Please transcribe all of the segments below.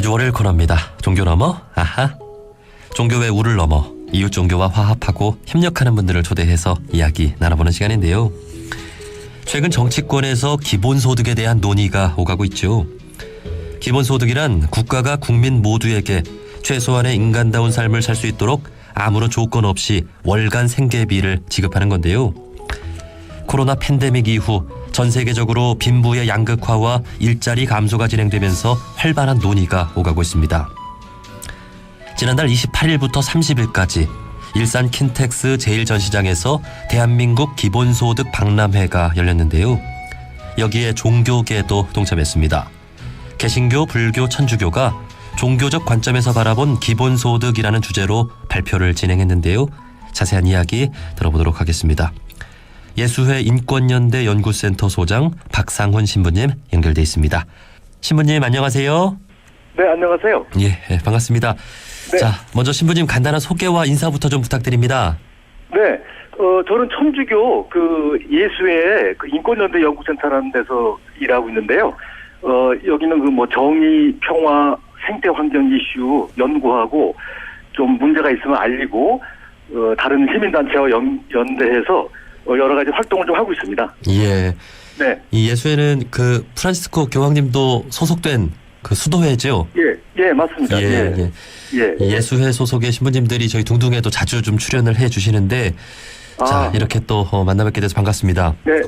매주 월요일 코너입니다. 종교 넘어 아하. 종교의 우를 넘어 이웃 종교와 화합하고 협력하는 분들을 초대해서 이야기 나눠보는 시간인데요. 최근 정치권에서 기본소득에 대한 논의가 오가고 있죠. 기본소득이란 국가가 국민 모두에게 최소한의 인간다운 삶을 살 수 있도록 아무런 조건 없이 월간 생계비를 지급하는 건데요. 코로나 팬데믹 이후 전 세계적으로 빈부의 양극화와 일자리 감소가 진행되면서 활발한 논의가 오가고 있습니다. 지난달 28일부터 30일까지 일산 킨텍스 제1전시장에서 대한민국 기본소득 박람회가 열렸는데요. 여기에 종교계도 동참했습니다. 개신교, 불교, 천주교가 종교적 관점에서 바라본 기본소득이라는 주제로 발표를 진행했는데요. 자세한 이야기 들어보도록 하겠습니다. 예수회 인권연대 연구센터 소장 박상훈 신부님 연결돼 있습니다. 신부님 안녕하세요. 네, 안녕하세요. 예, 예, 반갑습니다. 네. 자, 먼저 신부님 간단한 소개와 인사부터 좀 부탁드립니다. 네, 어, 저는 천주교 그 예수의 그 인권연대 연구센터라는 데서 일하고 있는데요. 어, 여기는 그 뭐 정의, 평화, 생태 환경 이슈 연구하고 좀 문제가 있으면 알리고 어, 다른 시민단체와 연, 연대해서 어, 여러 가지 활동을 좀 하고 있습니다. 예. 네, 이 예수회는 그 프란시스코 교황님도 소속된 그 수도회죠. 예, 예, 맞습니다. 예, 예, 예. 예. 이 예수회 소속의 신부님들이 저희 둥둥에도 자주 좀 출연을 해 주시는데 자, 아. 이렇게 또 어, 만나 뵙게 돼서 반갑습니다. 네,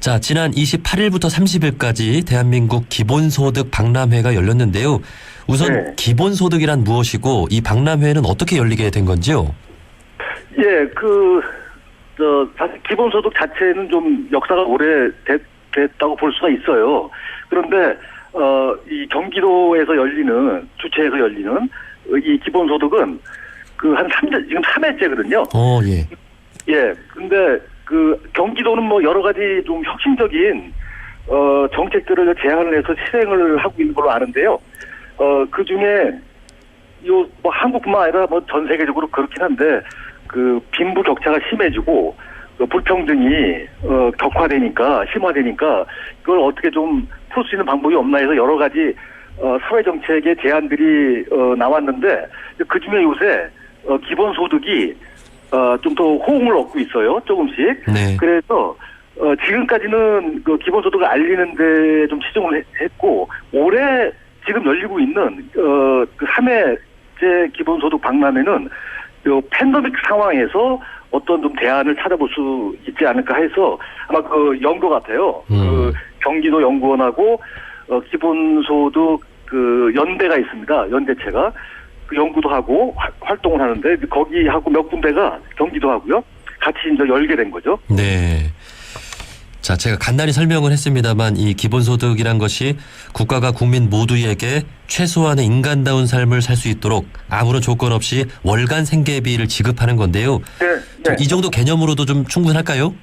자, 지난 28일부터 30일까지 대한민국 기본소득 박람회가 열렸는데요. 우선 네. 기본소득이란 무엇이고 이 박람회는 어떻게 열리게 된 건지요? 예, 그, 저, 사실 기본소득 자체는 좀 역사가 오래 됐, 됐다고 볼 수가 있어요. 그런데, 어, 이 경기도에서 열리는, 주최에서 열리는 어, 이 기본소득은 그 한 3년, 지금 3회째거든요. 어, 예. 예, 근데 그 경기도는 뭐 여러 가지 좀 혁신적인 어 정책들을 제안을 해서 실행을 하고 있는 걸로 아는데요. 어그 중에 요 뭐 한국뿐만 아니라 뭐 전 세계적으로 그렇긴 한데 그 빈부 격차가 심해지고 그 불평등이 어 격화되니까 심화되니까 그걸 어떻게 좀 풀 수 있는 방법이 없나 해서 여러 가지 어 사회 정책의 제안들이 어 나왔는데 그 중에 요새 어 기본 소득이 어, 좀 더 호응을 얻고 있어요, 조금씩. 네. 그래서 어, 지금까지는 그 기본소득을 알리는데 좀 치중을 해- 했고, 올해 지금 열리고 있는, 어, 그 3회째 기본소득 박람회는 요 팬데믹 상황에서 어떤 좀 대안을 찾아볼 수 있지 않을까 해서 아마 그 연구 같아요. 음. 그 경기도 연구원하고 어, 기본소득 그 연대가 있습니다. 연대체가. 그 연구도 하고 화- 활동을 하는데 거기하고 몇 군데가 경기도 하고요. 같이 이제 열게 된 거죠. 네. 자, 제가 간단히 설명을 했습니다만 이 기본소득이란 것이 국가가 국민 모두에게 최소한의 인간다운 삶을 살 수 있도록 아무런 조건 없이 월간 생계비를 지급하는 건데요. 네. 좀이 정도 개념으로도 좀 충분할까요?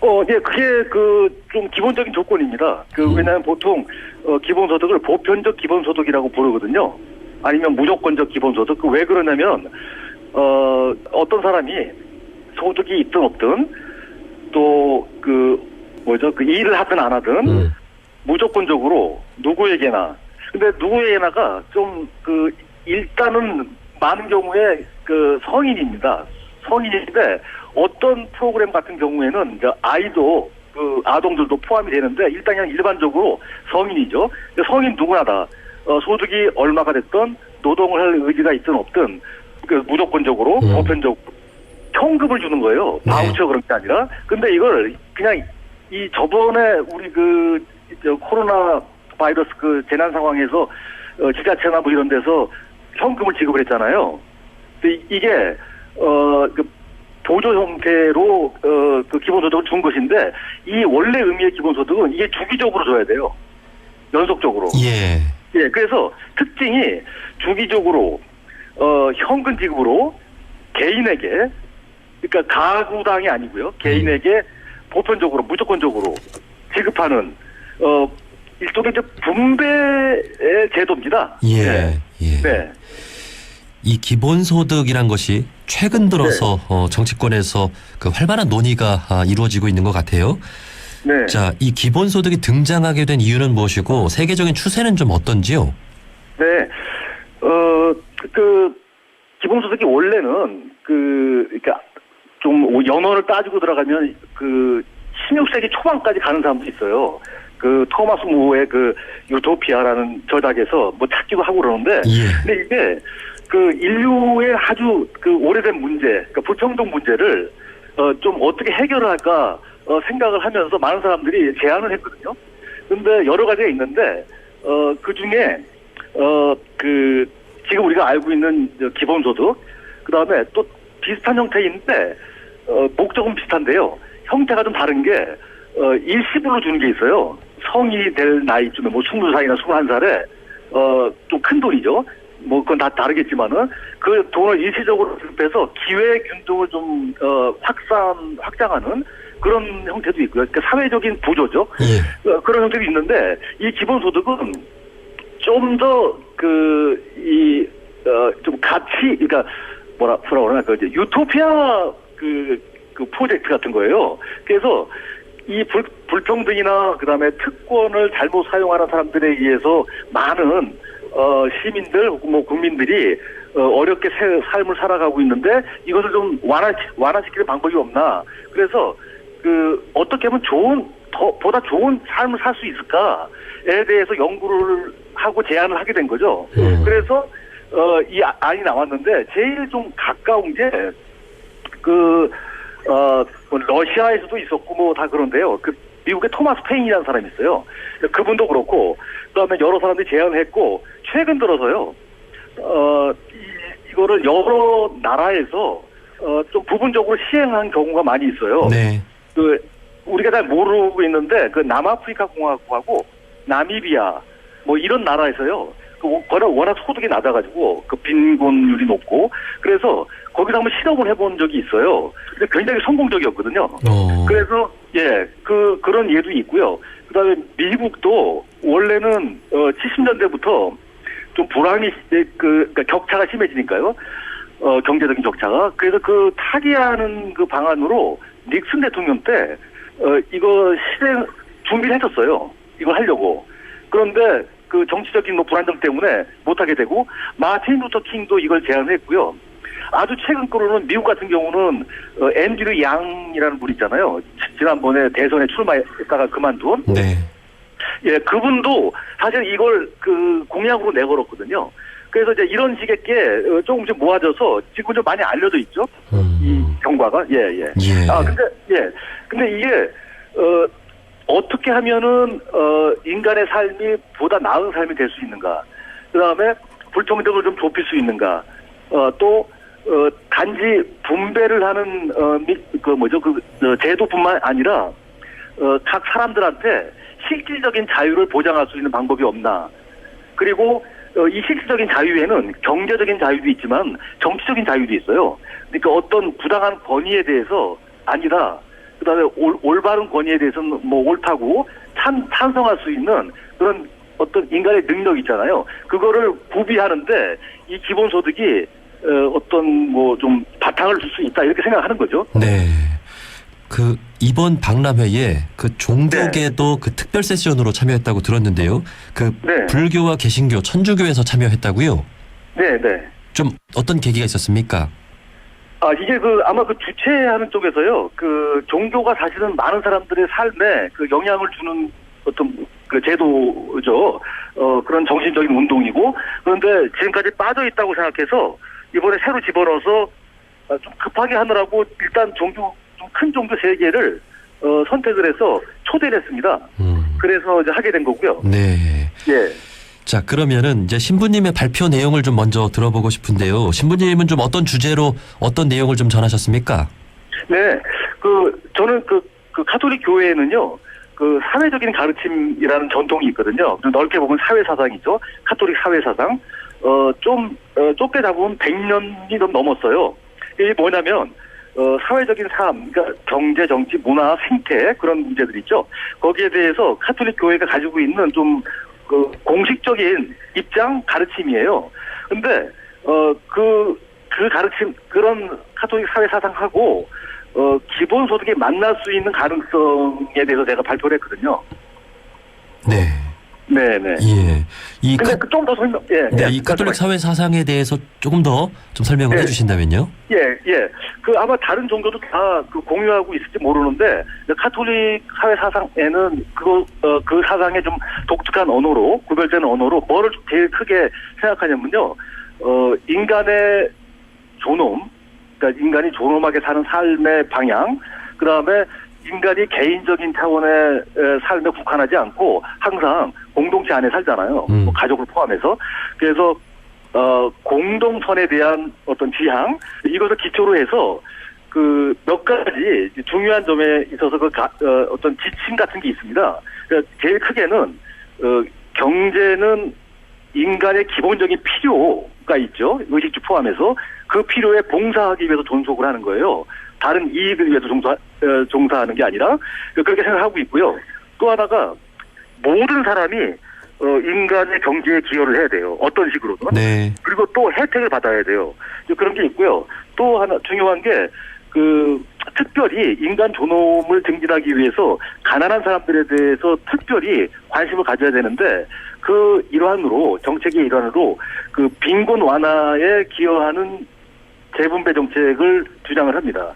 어, 예, 그게 그 좀 기본적인 조건입니다. 그 음. 왜냐하면 보통 어, 기본소득을 보편적 기본소득이라고 부르거든요. 아니면 무조건적 기본소득. 그 왜 그러냐면 어 어떤 사람이 소득이 있든 없든 또 그 뭐죠 그 일을 하든 안 하든 음. 무조건적으로 누구에게나 근데 누구에게나가 좀 그 일단은 많은 경우에 그 성인입니다. 성인인데 어떤 프로그램 같은 경우에는 이제 아이도 그 아동들도 포함이 되는데 일단 그냥 일반적으로 성인이죠. 성인 누구나 다 어, 소득이 얼마가 됐든 노동을 할 의지가 있든 없든 그 무조건적으로 음. 보편적으로 현금을 주는 거예요. 네. 바우처 그런 게 아니라. 근데 이걸 그냥 이 저번에 우리 그저 코로나 바이러스 그 재난 상황에서 어, 지자체나 뭐 이런 데서 현금을 지급을 했잖아요. 근데 이- 이게 어 그 보조 형태로 어 그 기본소득을 준 것인데 이 원래 의미의 기본소득은 이게 주기적으로 줘야 돼요. 연속적으로. 예. 예, 그래서 특징이 주기적으로 어 현금 지급으로 개인에게 그러니까 가구당이 아니고요. 개인에게 보편적으로 무조건적으로 지급하는 어 일종의 이제 분배의 제도입니다. 예. 네. 예. 네. 이 기본소득이란 것이 최근 들어서 어, 정치권에서 그 활발한 논의가 아, 이루어지고 있는 것 같아요. 네. 자, 이 기본소득이 등장하게 된 이유는 무엇이고 세계적인 추세는 좀 어떤지요? 네, 어, 그, 기본소득이 원래는 그, 그러니까 좀 연원을 따지고 들어가면 그 16세기 초반까지 가는 사람도 있어요. 그 토마스 무어의 그 유토피아라는 저작에서 뭐 찾기도 하고 그러는데 예. 근데 이게 그 인류의 아주 그 오래된 문제, 그러니까 불평등 문제를 어 좀 어떻게 해결을 할까 어 생각을 하면서 많은 사람들이 제안을 했거든요. 근데 여러 가지가 있는데 어 그 중에 어 그 지금 우리가 알고 있는 저 기본소득 그다음에 또 비슷한 형태인데 어 목적은 비슷한데요. 형태가 좀 다른 게 어 일시불로 주는 게 있어요. 성이 될 나이쯤에 뭐 20살이나 21살에 어 좀 큰 돈이죠. 뭐 그건 다 다르겠지만은 그 돈을 일시적으로 지급해서 기회 균등을 좀 어 확산 확장하는 그런 형태도 있고요. 그러니까 사회적인 구조죠. 예. 어, 그런 형태도 있는데 이 기본소득은 좀 더 그이어좀 같이 그러니까 뭐라 뭐라 그러나 그 이제 유토피아 그, 그 프로젝트 같은 거예요. 그래서 이 불, 불평등이나 그다음에 특권을 잘못 사용하는 사람들에 의해서 많은 어 시민들 뭐 국민들이 어, 어렵게 새- 삶을 살아가고 있는데 이것을 좀 완화 완화시키는 방법이 없나? 그래서 그 어떻게 하면 좋은 더 보다 좋은 삶을 살 수 있을까에 대해서 연구를 하고 제안을 하게 된 거죠. 음. 그래서 어, 이 아- 안이 나왔는데 제일 좀 가까운 게 그, 어, 뭐 러시아에서도 있었고 뭐 다 그런데요. 그 미국의 토마스 페인이라는 사람이 있어요. 그분도 그렇고, 그 다음에 여러 사람들이 제안을 했고, 최근 들어서요, 어, 이, 이거를 여러 나라에서, 어, 좀 부분적으로 시행한 경우가 많이 있어요. 네. 그, 우리가 잘 모르고 있는데, 그 남아프리카 공화국하고 나미비아, 뭐 이런 나라에서요, 그 워낙, 워낙 소득이 낮아가지고, 그 빈곤율이 높고, 그래서 거기서 한번 실험을 해본 적이 있어요. 근데 굉장히 성공적이었거든요. 어. 그래서 예, 그 그런 예도 있고요. 그다음에 미국도 원래는 어 70년대부터 좀 불황이 시- 그 그러니까 격차가 심해지니까요. 어 경제적인 격차가 그래서 그 타개하는 그 방안으로 닉슨 대통령 때 어 이거 실행 준비를 했었어요. 이걸 하려고. 그런데 그 정치적인 뭐 불안정 때문에 못하게 되고 마틴 루터 킹도 이걸 제안했고요. 아주 최근 거로는 미국 같은 경우는 어, 앤드류 양이라는 분 있잖아요. 지- 지난번에 대선에 출마했다가 그만둔. 네. 예, 그분도 사실 이걸 그 공약으로 내걸었거든요. 그래서 이제 이런 식의 게 어, 조금씩 모아져서 지금 좀 많이 알려져 있죠. 이 음. 경과가 예 예. 예. 아 근데 예 근데 이게 어 어떻게 하면은 어 인간의 삶이 보다 나은 삶이 될 수 있는가? 그다음에 불평등을 좀 좁힐 수 있는가? 어또 어, 단지 분배를 하는 어그 뭐죠? 그 어, 제도뿐만 아니라 어, 각 사람들한테 실질적인 자유를 보장할 수 있는 방법이 없나? 그리고 어, 이 실질적인 자유에는 경제적인 자유도 있지만 정치적인 자유도 있어요. 그러니까 어떤 부당한 권위에 대해서 아니라 그다음에 올, 올바른 권위에 대해서는 뭐 옳다고 찬, 찬성할 수 있는 그런 어떤 인간의 능력 있잖아요. 그거를 구비하는데 이 기본소득이 어, 어떤 뭐 좀 바탕을 줄 수 있다 이렇게 생각하는 거죠. 네. 그 이번 박람회에 그 종교계도 그 특별 세션으로 참여했다고 들었는데요. 그 네. 불교와 개신교, 천주교에서 참여했다고요. 네, 네. 좀 어떤 계기가 있었습니까? 아, 이게 그, 아마 그 주최하는 쪽에서요, 그, 종교가 사실은 많은 사람들의 삶에 그 영향을 주는 어떤 그 제도죠. 어, 그런 정신적인 운동이고, 그런데 지금까지 빠져 있다고 생각해서, 이번에 새로 집어넣어서 아, 좀 급하게 하느라고 일단 종교, 좀 큰 종교 세 개를, 어, 선택을 해서 초대를 했습니다. 음. 그래서 이제 하게 된 거고요. 네. 예. 자, 그러면은 이제 신부님의 발표 내용을 좀 먼저 들어보고 싶은데요. 신부님은 좀 어떤 주제로 어떤 내용을 좀 전하셨습니까? 네, 그 저는 그, 그 카톨릭 교회에는요, 그 사회적인 가르침이라는 전통이 있거든요. 좀 넓게 보면 사회 사상이죠. 카톨릭 사회 사상. 어, 좀 어, 좁게 잡으면 100년이 좀 넘었어요. 이게 뭐냐면 어, 사회적인 삶, 그러니까 경제, 정치, 문화, 생태 그런 문제들 있죠. 거기에 대해서 카톨릭 교회가 가지고 있는 좀 그 공식적인 입장 가르침이에요. 근데 어그 그 가르침 그런 카톨릭 사회 사상하고 어 기본 소득에 만날 수 있는 가능성에 대해서 제가 발표를 했거든요. 네. 네 네. 예. 이, 근데 카, 그좀 더 설명, 예. 네, 예, 이 카톨릭. 사회 사상에 대해서 조금 더 좀 설명을 네. 해주신다면요. 예, 예. 그 아마 다른 종교도 다 그 공유하고 있을지 모르는데 카톨릭 사회 사상에는 그거 어, 그 사상의 좀 독특한 언어로 구별되는 언어로 뭐를 제일 크게 생각하냐면요. 어 인간의 존엄, 그러니까 인간이 존엄하게 사는 삶의 방향, 그 다음에 인간이 개인적인 차원의 에, 삶에 국한하지 않고 항상 공동체 안에 살잖아요. 음. 뭐 가족을 포함해서. 그래서 어, 공동선에 대한 어떤 지향 이것을 기초로 해서 그 몇 가지 중요한 점에 있어서 그 가, 어, 떤 지침 같은 게 있습니다. 그러니까 제일 크게는 어, 경제는 인간의 기본적인 필요가 있죠. 의식주 포함해서 그 필요에 봉사하기 위해서 존속을 하는 거예요. 다른 이익을 위해서 종사, 어, 종사하는 게 아니라 그렇게 생각하고 있고요. 또 하나가 모든 사람이 어, 인간의 경제에 기여를 해야 돼요. 어떤 식으로든. 네. 그리고 또 혜택을 받아야 돼요. 그런 게 있고요. 또 하나 중요한 게 그 특별히 인간 존엄을 증진하기 위해서 가난한 사람들에 대해서 특별히 관심을 가져야 되는데 그 일환으로 정책의 일환으로 그 빈곤 완화에 기여하는 재분배 정책을 주장을 합니다.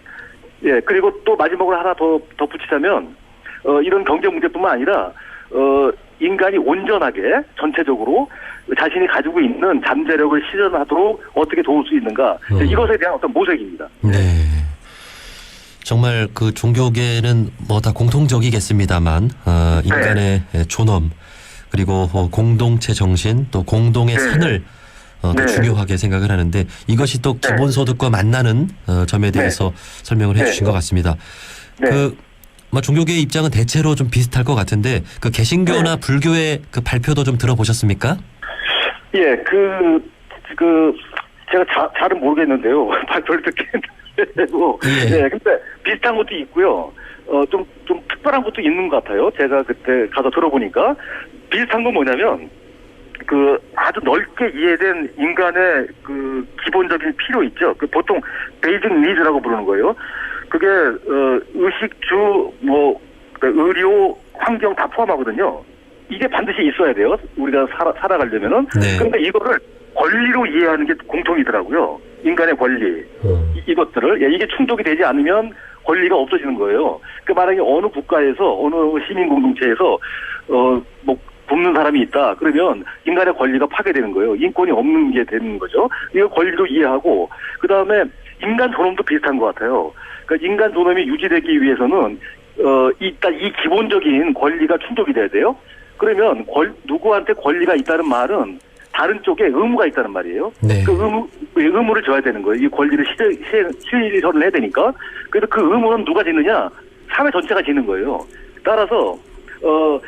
예 그리고 또 마지막으로 하나 더 덧붙이자면 어, 이런 경제 문제뿐만 아니라 어, 인간이 온전하게 전체적으로 자신이 가지고 있는 잠재력을 실현하도록 어떻게 도울 수 있는가 음. 이것에 대한 어떤 모색입니다. 네. 정말 그 종교계는 뭐 다 공통적이겠습니다만 어, 인간의 존엄 그리고 어, 공동체 정신 또 공동의 네. 선을 어, 또 네. 중요하게 생각을 하는데 이것이 또 네. 기본소득과 만나는 어, 점에 대해서 설명을 네. 해주신 것 같습니다. 네. 그 뭐, 종교계의 입장은 대체로 좀 비슷할 것 같은데 그 개신교나 네. 불교의 그 발표도 좀 들어보셨습니까? 예, 그, 그, 제가 자, 잘은 모르겠는데요. 발표를 듣겠는데고. 예. 예. 근데 비슷한 것도 있고요. 어, 좀, 좀 특별한 것도 있는 것 같아요. 제가 그때 가서 들어보니까. 비슷한 건 뭐냐면, 그 아주 넓게 이해된 인간의 그 기본적인 필요 있죠. 그 보통 베이직 니즈라고 부르는 거예요. 그게 어 의식주 뭐 의료 환경 다 포함하거든요. 이게 반드시 있어야 돼요. 우리가 살아, 살아가려면은. 네. 그런데 이거를 권리로 이해하는 게 공통이더라고요. 인간의 권리. 음. 이, 이것들을 예, 이게 충족이 되지 않으면 권리가 없어지는 거예요. 그 만약에 어느 국가에서 어느 시민 공동체에서 어뭐 굶는 사람이 있다 그러면 인간의 권리가 파괴되는 거예요. 인권이 없는 게 되는 거죠. 이거 권리도 이해하고 그 다음에 인간 존엄도 비슷한 것 같아요. 그러니까 인간 존엄이 유지되기 위해서는 어 일단 이 기본적인 권리가 충족이 돼야 돼요. 그러면 권, 누구한테 권리가 있다는 말은 다른 쪽에 의무가 있다는 말이에요. 네. 그 의무, 의무를 줘야 되는 거예요. 이 권리를 실현, 실현, 실현을 해야 되니까. 그래서 그 의무는 누가 짓느냐? 사회 전체가 짓는 거예요. 따라서, 어,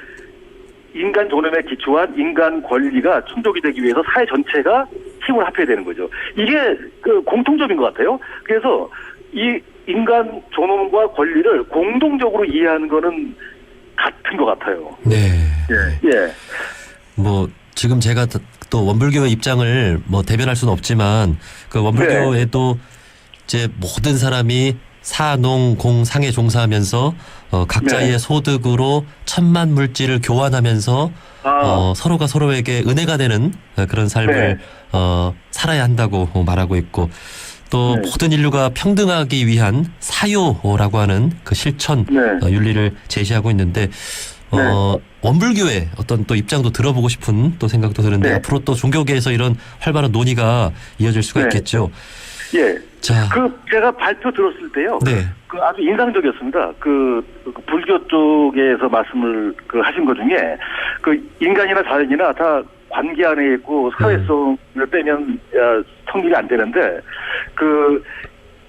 인간 존엄에 기초한 인간 권리가 충족이 되기 위해서 사회 전체가 힘을 합해야 되는 거죠. 이게 그 공통점인 것 같아요. 그래서 이 인간 존엄과 권리를 공동적으로 이해하는 거는 같은 것 같아요. 네. 예. 예. 뭐 지금 제가 또- 또 원불교의 입장을 뭐 대변할 수는 없지만 그 원불교에도 이제 모든 사람이 사농 공상에 종사하면서 어 각자의 네. 소득으로 천만 물질을 교환하면서 아, 어 서로가 서로에게 은혜가 되는 어, 그런 삶을 네. 어 살아야 한다고 말하고 있고 또 네. 모든 인류가 평등하기 위한 사요라고 하는 그 실천 네. 어, 윤리를 제시하고 있는데 어, 원불교의 어떤 또 입장도 들어보고 싶은 또 생각도 드는데 네. 앞으로 또 종교계에서 이런 활발한 논의가 이어질 수가 네. 있겠죠. 예. 자, 그 제가 발표 들었을 때요. 네, 그 아주 인상적이었습니다. 그, 그 불교 쪽에서 말씀을 그 하신 것 중에 그 인간이나 자연이나 다 관계 안에 있고 사회성을 빼면 야, 성립이 안 되는데 그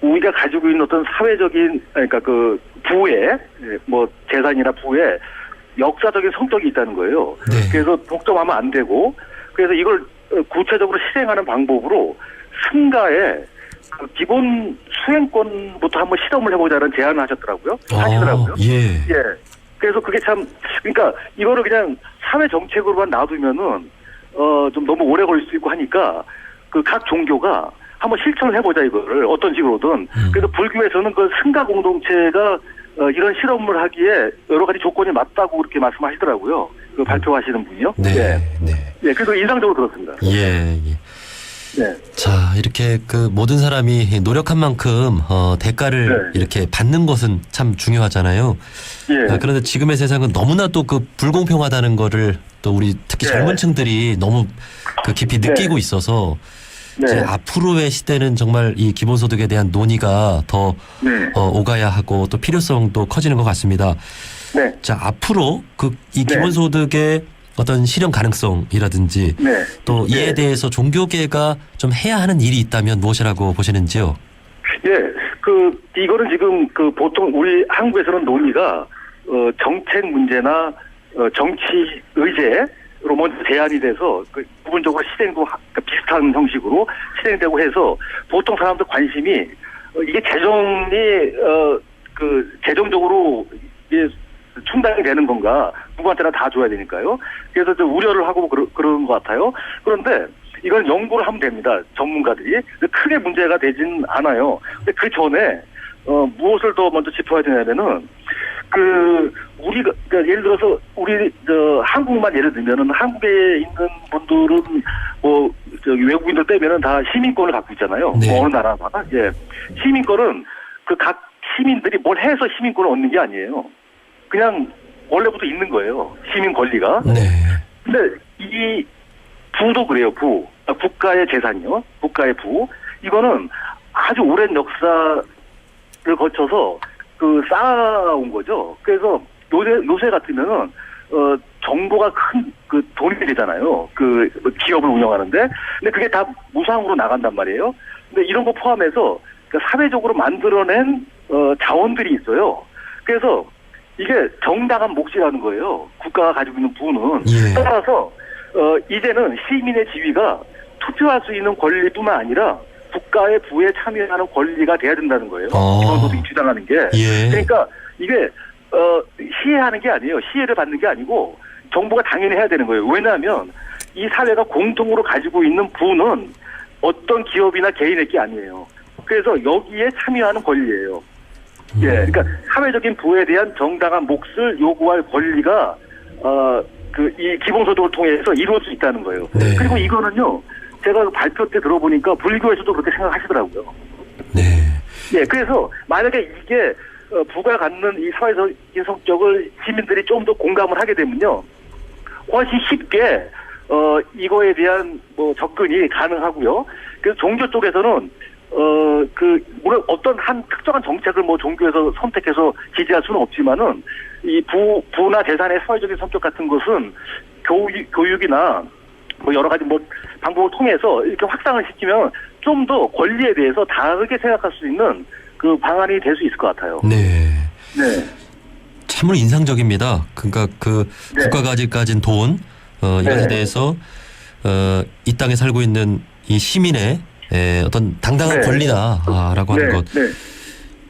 우리가 가지고 있는 어떤 사회적인 그러니까 그 부에 예, 뭐 재산이나 부에 역사적인 성격이 있다는 거예요. 네. 그래서 독점하면 안 되고 그래서 이걸 어, 구체적으로 실행하는 방법으로 승가에 그 기본 수행권부터 한번 실험을 해보자는 제안을 하셨더라고요. 하시더라고요. 아, 예, 예. 그래서 그게 참, 그러니까 이거를 그냥 사회 정책으로만 놔두면은, 어, 좀 너무 오래 걸릴 수 있고 하니까 그 각 종교가 한번 실천을 해보자 이거를 어떤 식으로든. 음. 그래서 불교에서는 그 승가 공동체가 어, 이런 실험을 하기에 여러 가지 조건이 맞다고 그렇게 말씀하시더라고요. 그 발표하시는 분이요. 네, 예. 네. 예, 그래서 인상적으로 들었습니다. 예, 예. 네. 자, 이렇게 그 모든 사람이 노력한 만큼 어, 대가를 네. 이렇게 받는 것은 참 중요하잖아요. 예. 아, 그런데 지금의 세상은 너무나도 그 불공평하다는 거를 또 우리 특히 네. 젊은 층들이 너무 그 깊이 느끼고 있어서 네. 이제 앞으로의 시대는 정말 이 기본소득에 대한 논의가 더 네. 어, 오가야 하고 또 필요성도 커지는 것 같습니다. 네. 자, 앞으로 그이 네. 기본소득의 어떤 실현 가능성이라든지 네. 또 이에 네. 대해서 종교계가 좀 해야 하는 일이 있다면 무엇이라고 보시는지요? 예, 그 이거는 지금 그 보통 우리 한국에서는 논의가 어 정책 문제나 어 정치 의제로 먼저 제안이 돼서 그 부분적으로 실행도 하- 그 비슷한 형식으로 실행되고 해서 보통 사람들 관심이 어 이게 재정이 어 그 재정적으로 이게 충당이 되는 건가 누구한테나 다 줘야 되니까요. 그래서 좀 우려를 하고 그러, 그런 것 같아요. 그런데 이건 연구를 하면 됩니다. 전문가들이 크게 문제가 되진 않아요. 근데 그 전에 어 무엇을 더 먼저 짚어야 되냐면은 그 우리가 그러니까 예를 들어서 우리 저 한국만 예를 들면은 한국에 있는 분들은 뭐 저기 외국인들 빼면은 다 시민권을 갖고 있잖아요. 네. 뭐 어느 나라마다 예 시민권은 그 각 시민들이 뭘 해서 시민권을 얻는 게 아니에요. 그냥 원래부터 있는 거예요. 시민 권리가. 네. 근데 이 부도 그래요. 부 아, 국가의 재산이요. 국가의 부 이거는 아주 오랜 역사를 거쳐서 그 쌓아온 거죠. 그래서 요새 요새 같으면은 어 정보가 큰 그 돈이 되잖아요. 그 기업을 운영하는데 근데 그게 다 무상으로 나간단 말이에요. 근데 이런 거 포함해서 그 사회적으로 만들어낸 어 자원들이 있어요. 그래서 이게 정당한 몫이라는 거예요. 국가가 가지고 있는 부는. 예. 따라서 어 이제는 시민의 지위가 투표할 수 있는 권리뿐만 아니라 국가의 부에 참여하는 권리가 돼야 된다는 거예요. 어. 기본소득이 주장하는 게. 예. 그러니까 이게 어 시혜하는 게 아니에요. 시혜를 받는 게 아니고 정부가 당연히 해야 되는 거예요. 왜냐하면 이 사회가 공통으로 가지고 있는 부는 어떤 기업이나 개인의 게 아니에요. 그래서 여기에 참여하는 권리예요. 예, 음. 그러니까 사회적인 부에 대한 정당한 몫을 요구할 권리가 어 그 이 기본소득을 통해서 이루어질 수 있다는 거예요. 네. 그리고 이거는요, 제가 발표 때 들어보니까 불교에서도 그렇게 생각하시더라고요. 네. 예, 그래서 만약에 이게 어, 부가 갖는 이 사회적인 성격을 시민들이 좀 더 공감을 하게 되면요, 훨씬 쉽게 어 이거에 대한 뭐 접근이 가능하고요. 그래서 종교 쪽에서는 어 그 물론 어떤 한 특정한 정책을 뭐 종교에서 선택해서 지지할 수는 없지만은 이 부 부나 재산의 사회적인 성격 같은 것은 교육 교육이나 뭐 여러 가지 뭐 방법을 통해서 이렇게 확산을 시키면 좀 더 권리에 대해서 다르게 생각할 수 있는 그 방안이 될 수 있을 것 같아요. 네. 네. 참으로 인상적입니다. 그러니까 그 네. 국가가 아직 가진 돈 어, 이것에 네. 대해서 어, 이 땅에 살고 있는 이 시민의 에, 어떤 당당한 네. 권리다라고 하는 네. 것. 네.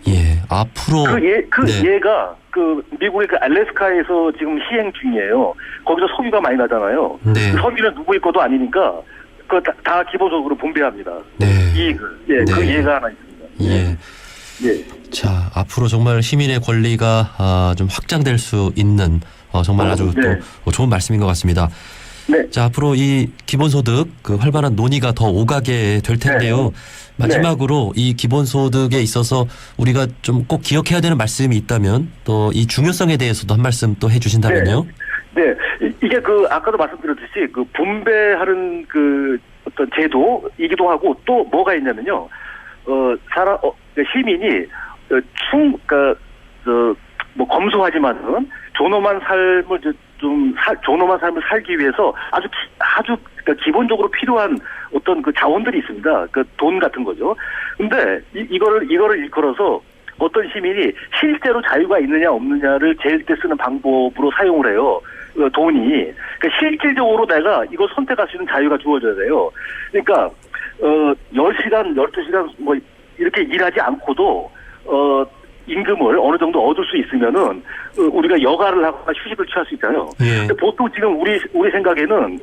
예. 앞으로 그 예, 그 네. 예가 그 미국의 그 알래스카에서 지금 시행 중이에요. 거기서 석유가 많이 나잖아요. 네. 그 석유는 누구의 것도 아니니까 그 다, 다 기본적으로 분배합니다. 네. 이익을. 예, 그 네. 예가 하나 있습니다. 예. 예. 자, 앞으로 정말 시민의 권리가 아, 좀 확장될 수 있는 어, 정말 아주 네. 또 좋은 말씀인 것 같습니다. 네. 자, 앞으로 이 기본소득 그 활발한 논의가 더 오가게 될 텐데요. 마지막으로 이 기본소득에 있어서 우리가 좀 꼭 기억해야 되는 말씀이 있다면 또 이 중요성에 대해서도 한 말씀 또 해주신다면요. 네, 이- 이게 그 아까도 말씀드렸듯이 그 분배하는 그 어떤 제도이기도 하고 또 뭐가 있냐면요. 어 사람 어, 그 시민이 어, 충 그러니까 저뭐 검소하지만은 존엄한 삶을 저- 좀 살, 존엄한 삶을 살기 위해서 아주 기, 아주 그러니까 기본적으로 필요한 어떤 그 자원들이 있습니다. 그 돈 같은 거죠. 근데 이, 이거를 이거를 일컬어서 어떤 시민이 실제로 자유가 있느냐 없느냐를 제일 때 쓰는 방법으로 사용을 해요. 어, 돈이. 그러니까 실질적으로 내가 이걸 선택할 수 있는 자유가 주어져야 돼요. 그러니까 어 10시간, 12시간 뭐 이렇게 일하지 않고도 어 임금을 어느 정도 얻을 수 있으면은 어, 우리가 여가를 하거나 휴식을 취할 수 있잖아요. 예. 보통 지금 우리 우리 생각에는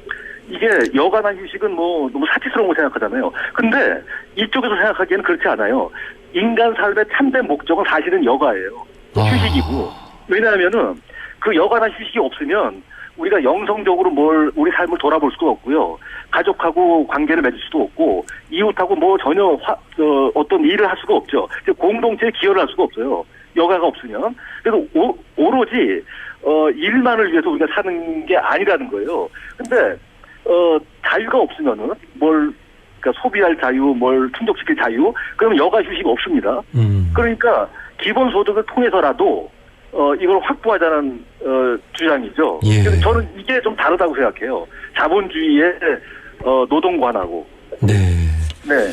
이게 여가나 휴식은 뭐 너무 사치스러운 거 생각하잖아요. 근데 이쪽에서 생각하기에는 그렇지 않아요. 인간 삶의 참된 목적은 사실은 여가예요. 아. 휴식이고. 왜냐하면은 그 여가나 휴식이 없으면 우리가 영성적으로 뭘 우리 삶을 돌아볼 수도 없고요. 가족하고 관계를 맺을 수도 없고 이웃하고 뭐 전혀 화, 어, 어떤 일을 할 수가 없죠. 공동체에 기여를 할 수가 없어요. 여가가 없으면 그래서 오, 오로지 어, 일만을 위해서 우리가 사는 게 아니라는 거예요. 근데 어, 자유가 없으면은 뭘 그러니까 소비할 자유, 뭘 충족시킬 자유, 그러면 여가 휴식 없습니다. 음. 그러니까 기본 소득을 통해서라도 어 이걸 확보하자는 어 주장이죠. 예. 그래서 저는 이게 좀 다르다고 생각해요. 자본주의의 어 노동관하고 네. 네.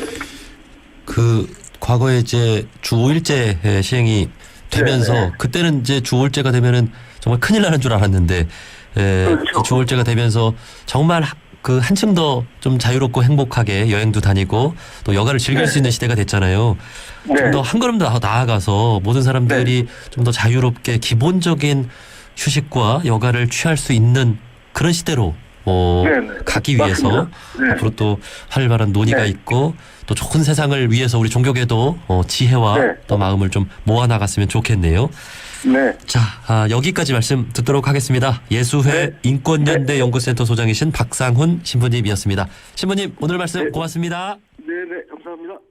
그 과거에 이제 주 5일제 시행이 되면서 네, 네. 그때는 이제 주 5일제가 되면은 정말 큰일 나는 줄 알았는데 에, 그렇죠. 주 5일제가 되면서 정말 하- 그 한층 더 좀 자유롭고 행복하게 여행도 다니고 또 여가를 즐길 네. 수 있는 시대가 됐잖아요. 네. 좀더 한 걸음 더 나아가서 모든 사람들이 좀더 자유롭게 기본적인 휴식과 여가를 취할 수 있는 그런 시대로 어, 네, 네. 가기 위해서. 네. 앞으로 또 활발한 논의가 네. 있고 또 좋은 세상을 위해서 우리 종교계도 어, 지혜와 네. 또 마음을 좀 모아 나갔으면 좋겠네요. 네. 자 아, 여기까지 말씀 듣도록 하겠습니다. 예수회 네. 인권연대 연구센터 소장이신 박상훈 신부님이었습니다. 신부님 오늘 말씀 네. 고맙습니다. 네, 네. 감사합니다.